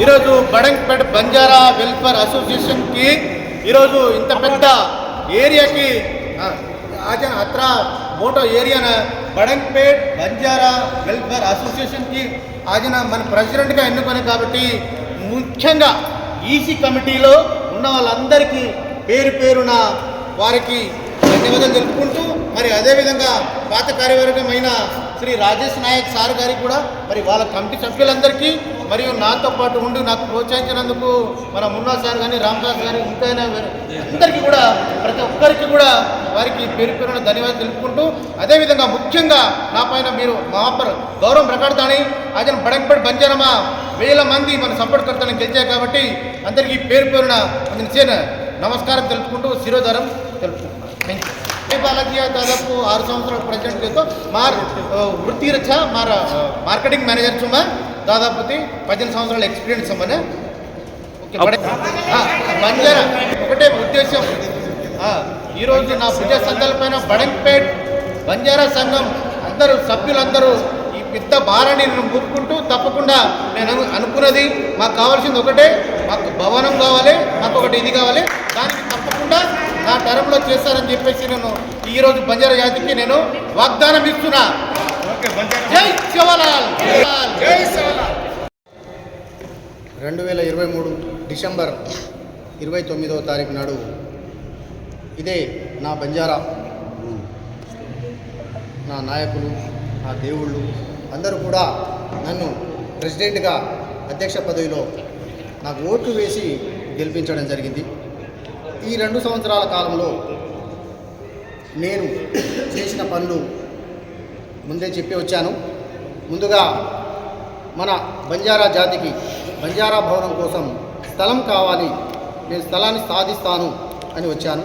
ఈరోజు బడంగ్పేట్ బంజారా వెల్ఫేర్ అసోసియేషన్కి ఈరోజు ఇంత పెద్ద ఏరియాకి ఆజన అత్ర మోటో ఏరియాన బడంగ్పేట్ బంజారా వెల్ఫేర్ అసోసియేషన్కి ఆజన మన ప్రెసిడెంట్గా ఎన్నుకొని కాబట్టి ముఖ్యంగా ఈసీ కమిటీలో ఉన్న వాళ్ళందరికీ పేరు పేరున వారికి ధన్యవాదాలు తెలుపుకుంటూ మరి అదేవిధంగా పాత కార్యవర్గమైన శ్రీ రాజేష్ నాయక్ సార్ గారికి కూడా మరి వాళ్ళ కమిటీ సభ్యులందరికీ మరియు నాతో పాటు ఉండి నాకు ప్రోత్సహించినందుకు మన మున్నా సార్ కానీ రామదాస్ గారు ఇంకా అందరికీ కూడా ప్రతి ఒక్కరికి కూడా వారికి పేరు పేరున ధన్యవాదాలు తెలుపుకుంటూ అదేవిధంగా ముఖ్యంగా నా పైన మీరు మా గౌరవం ప్రకడతాని అతను బడంపేట బంజారమా వేల మంది మన సపోర్ట్ కర్తని గెలిచారు కాబట్టి అందరికీ పేరు పేరున అతని చేన నమస్కారం తెలుపుకుంటూ శిరోధారం తెలుపుకుంటున్నాను. థ్యాంక్ యూ బాలాజీ దాదాపు ఆరు సంవత్సరాల ప్రెసిడెంట్ మా మార్ వృత్తి రచ్చ మార మార్కెటింగ్ మేనేజర్ చుమ్మా దాదాపు పద్దెనిమిది సంవత్సరాల ఎక్స్పీరియన్స్ అమ్మనే బంజారా ఒకటే ఉద్దేశం ఆ, ఈరోజు నా భుజ సంఘాలపైన బడంపేట్ బంజారా సంఘం అందరూ సభ్యులందరూ ఈ పెద్ద భారాన్ని నేను మూపుకుంటూ తప్పకుండా నేను అను- అనుకున్నది మాకు కావాల్సింది ఒకటే. మాకు భవనం కావాలి మాకు ఒకటి ఇది కావాలి. దానికి తప్పకుండా నా టర్మ్లో చేస్తారని చెప్పేసి నేను ఈరోజు బంజారా జాతికి నేను వాగ్దానం ఇస్తున్నా జై శివలాల్ రెండు వేల ఇరవై మూడు డిసెంబర్ ఇరవై తొమ్మిదవ తారీఖు నాడు ఇదే నా బంజారా. నా నాయకులు నా దేవుళ్ళు అందరూ కూడా నన్ను ప్రెసిడెంట్గా అధ్యక్ష పదవిలో నాకు ఓట్లు వేసి గెలిపించడం జరిగింది. ఈ రెండు సంవత్సరాల కాలంలో నేను చేసిన పనులు ముందే చెప్పి వచ్చాను. ముందుగా మన బంజారా జాతికి బంజారా భవనం కోసం స్థలం కావాలి. నేను స్థలాన్ని సాధిస్తాను అని వచ్చాను.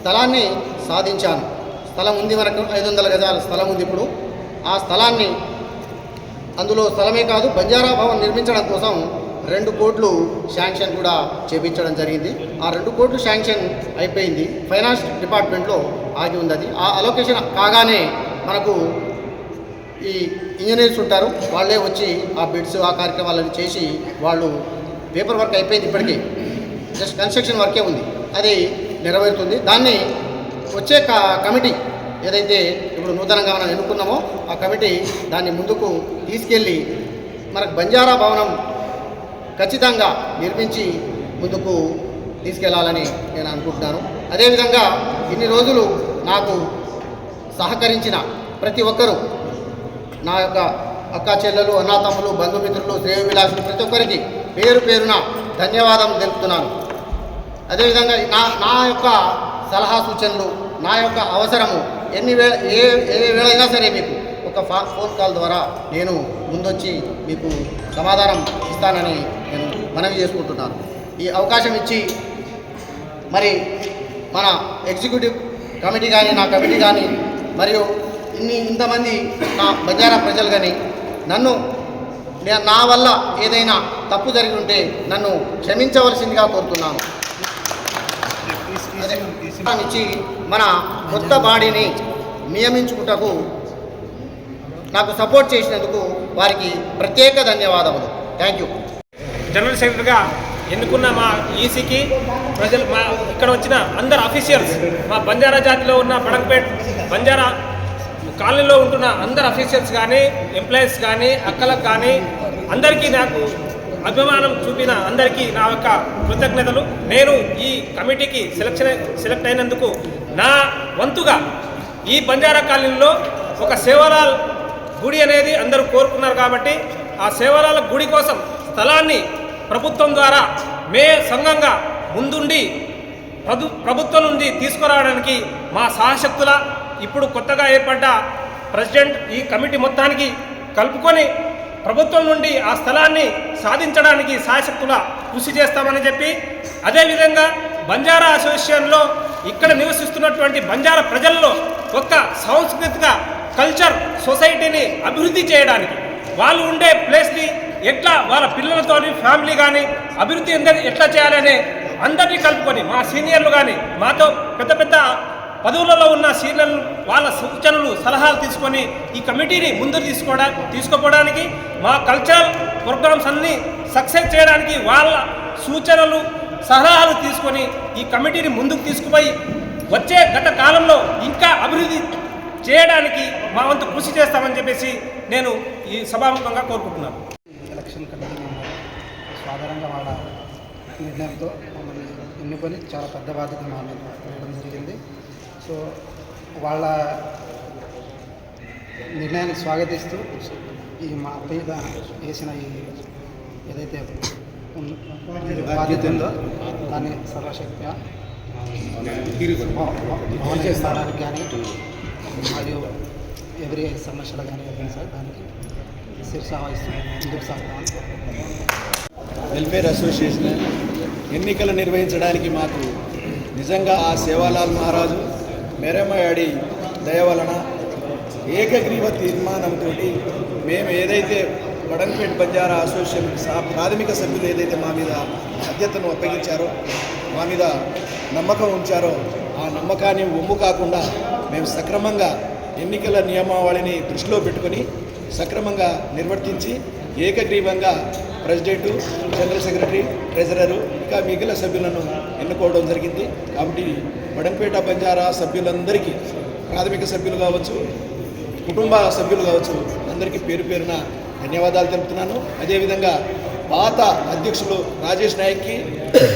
స్థలాన్ని సాధించాను. స్థలం ఉంది మనకు ఐదు వందల గజాల స్థలం ఉంది ఇప్పుడు. ఆ స్థలాన్ని అందులో స్థలమే కాదు బంజారా భవన్ నిర్మించడం కోసం రెండు కోట్లు శాంక్షన్ కూడా చేపించడం జరిగింది. ఆ రెండు కోట్లు శాంక్షన్ అయిపోయింది. ఫైనాన్స్ డిపార్ట్మెంట్లో ఆగి ఉంది అది. ఆ అలొకేషన్ కాగానే మనకు ఈ ఇంజనీర్స్ ఉంటారు వాళ్ళే వచ్చి ఆ బిడ్స్ ఆ కార్యక్రమాలను చేసి వాళ్ళు పేపర్ వర్క్ అయిపోయింది ఇప్పటికీ. జస్ట్ కన్స్ట్రక్షన్ వర్కే ఉంది. అది నెరవేరుతుంది. దాన్ని వచ్చే క కమిటీ ఏదైతే ఇప్పుడు నూతనంగా మనం ఎన్నుకున్నామో ఆ కమిటీ దాన్ని ముందుకు తీసుకెళ్ళి మనకు బంజారా భవనం ఖచ్చితంగా నిర్మించి ముందుకు తీసుకెళ్ళాలని నేను అనుకుంటున్నాను. అదేవిధంగా ఇన్ని రోజులు నాకు సహకరించిన ప్రతి ఒక్కరూ నా యొక్క అక్క చెల్లెలు అన్నాతమ్ములు బంధుమిత్రులు శ్రేయ విలాసులు ప్రతి ఒక్కరికి పేరు పేరున ధన్యవాదం తెలుపుతున్నాను. అదేవిధంగా నా నా యొక్క సలహా సూచనలు నా యొక్క అవసరము ఎన్ని వేళ ఏ ఏ వేళైనా సరే మీకు ఒక ఫా ఫోన్ కాల్ ద్వారా నేను ముందొచ్చి మీకు సమాధానం ఇస్తానని నేను మనవి చేసుకుంటున్నాను. ఈ అవకాశం ఇచ్చి మరి మన ఎగ్జిక్యూటివ్ కమిటీ కానీ నా కమిటీ కానీ మరియు ఇన్ని ఇంతమంది నా బంజారా ప్రజలు కానీ నన్ను నా వల్ల ఏదైనా తప్పు జరిగి ఉంటే నన్ను క్షమించవలసిందిగా కోరుతున్నాను. ఇచ్చి మన కొత్త బాడీని నియమించుకుంటకు నాకు సపోర్ట్ చేసినందుకు వారికి ప్రత్యేక ధన్యవాదములు. Thank you. జనరల్ సెక్రటరీగా ఎన్నుకున్న మా ఈసీకి ప్రజలు మా ఇక్కడ వచ్చిన అందరు అఫీషియల్స్ మా బంజారా జాతిలో ఉన్న బడంపేట్ బంజారా కాలనీలో ఉంటున్న అందరు అఫీషియల్స్ కానీ ఎంప్లాయీస్ కానీ అక్కలకు కానీ అందరికీ నాకు అభిమానం చూపిన అందరికీ నా యొక్క కృతజ్ఞతలు. నేను ఈ కమిటీకి సెలక్షన్ సెలెక్ట్ అయినందుకు నా వంతుగా ఈ బంజారా కాలనీలో ఒక సేవలాల్ గుడి అనేది అందరూ కోరుకున్నారు కాబట్టి ఆ సేవలాల గుడి కోసం స్థలాన్ని ప్రభుత్వం ద్వారా మే సంఘంగా ముందుండి ప్రభు ప్రభుత్వం నుండి తీసుకురావడానికి మా సహశక్తుల ఇప్పుడు కొత్తగా ఏర్పడ్డ ప్రెసిడెంట్ ఈ కమిటీ మొత్తానికి కలుపుకొని ప్రభుత్వం నుండి ఆ స్థలాన్ని సాధించడానికి సాయశక్తుల కృషి చేస్తామని చెప్పి అదేవిధంగా బంజారా అసోసియేషన్లో ఇక్కడ నివసిస్తున్నటువంటి బంజారా ప్రజల్లో ఒక సాంస్కృతిక కల్చర్ సొసైటీని అభివృద్ధి చేయడానికి వాళ్ళు ఉండే ప్లేస్ని ఎట్లా వాళ్ళ పిల్లలతోని ఫ్యామిలీ కానీ అభివృద్ధి ఎట్లా చేయాలనే అందరినీ కలుపుకొని మా సీనియర్లు కానీ మాతో పెద్ద పెద్ద పదవులలో ఉన్న సీనియర్ వాళ్ళ సూచనలు సలహాలు తీసుకొని ఈ కమిటీని ముందుకు తీసుకోవడా తీసుకుపోవడానికి మా కల్చరల్ ప్రోగ్రామ్స్ అన్నీ సక్సెస్ చేయడానికి వాళ్ళ సూచనలు సలహాలు తీసుకొని ఈ కమిటీని ముందుకు తీసుకుపోయి వచ్చే గత కాలంలో ఇంకా అభివృద్ధి చేయడానికి మా వంతు కృషి చేస్తామని చెప్పేసి నేను ఈ సభాముఖంగా కోరుకుంటున్నాను. ఎలక్షన్ కమిటీ సాధారణంగా వాళ్ళ నిర్ణయంతో మమ్మల్ని ఎన్నుకొని చాలా పెద్ద బాధ్యత మా మీద జరిగింది. సో వాళ్ళ నిర్ణయాన్ని స్వాగతిస్తూ ఈ మా మీద వేసిన ఈ ఏదైతే బాధ్యత ఉందో? దాన్ని సర్వశక్తిగా భవన స్థానానికి కానీ మరియు ఎవరి సమస్యలు కానీ ఏదైనా సరే దానికి శిరస ముందుకు సాగుతామని వెల్ఫేర్ అసోసియేషన్ ఎన్నికలు నిర్వహించడానికి మాకు నిజంగా ఆ సేవాలాల్ మహారాజు మెరమయాడి దయ వలన ఏకగ్రీవ తీర్మానంతో మేము ఏదైతే వడంపేట్ బంజారా అసోసియేషన్ సా ప్రాథమిక సభ్యులు ఏదైతే మా మీద బాధ్యతను అప్పగించారో మా మీద నమ్మకం ఉంచారో ఆ నమ్మకాన్ని ఒమ్ము కాకుండా మేము సక్రమంగా ఎన్నికల నియమావళిని దృష్టిలో పెట్టుకొని సక్రమంగా నిర్వర్తించి ఏకగ్రీవంగా ప్రెసిడెంటు జనరల్ సెక్రటరీ ట్రెజరరు ఇంకా మిగిలిన సభ్యులను ఎన్నుకోవడం జరిగింది. కాబట్టి వడంపేట బంజారా సభ్యులందరికీ ప్రాథమిక సభ్యులు కావచ్చు కుటుంబ సభ్యులు కావచ్చు అందరికీ పేరు పేరున ధన్యవాదాలు తెలుపుతున్నాను. అదేవిధంగా పాత అధ్యక్షులు రాజేష్ నాయక్కి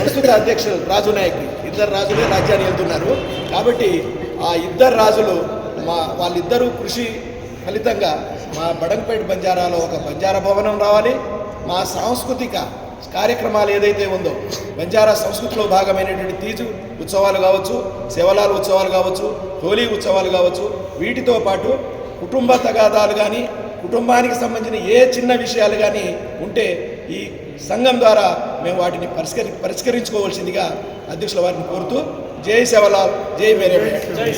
ప్రస్తుత అధ్యక్షులు రాజు నాయక్కి ఇద్దరు రాజులే రాజ్యాన్ని వెళ్తున్నారు. కాబట్టి ఆ ఇద్దరు రాజులు మా వాళ్ళిద్దరూ కృషి ఫలితంగా మా బడంపేట బంజారాలో ఒక బంజారా భవనం రావాలి. మా సాంస్కృతిక కార్యక్రమాలు ఏదైతే ఉందో బంజారా సంస్కృతిలో భాగమైనటువంటి తీజు ఉత్సవాలు కావచ్చు శివలాల ఉత్సవాలు కావచ్చు హోలీ ఉత్సవాలు కావచ్చు వీటితో పాటు కుటుంబ తగాదాలు కానీ కుటుంబానికి సంబంధించిన ఏ చిన్న విషయాలు కానీ ఉంటే ఈ సంఘం ద్వారా మేము వాటిని పరిష్కరి పరిష్కరించుకోవాల్సిందిగా అధ్యక్షుల వారిని కోరుతూ జై శివలాల్ జై మేరే జై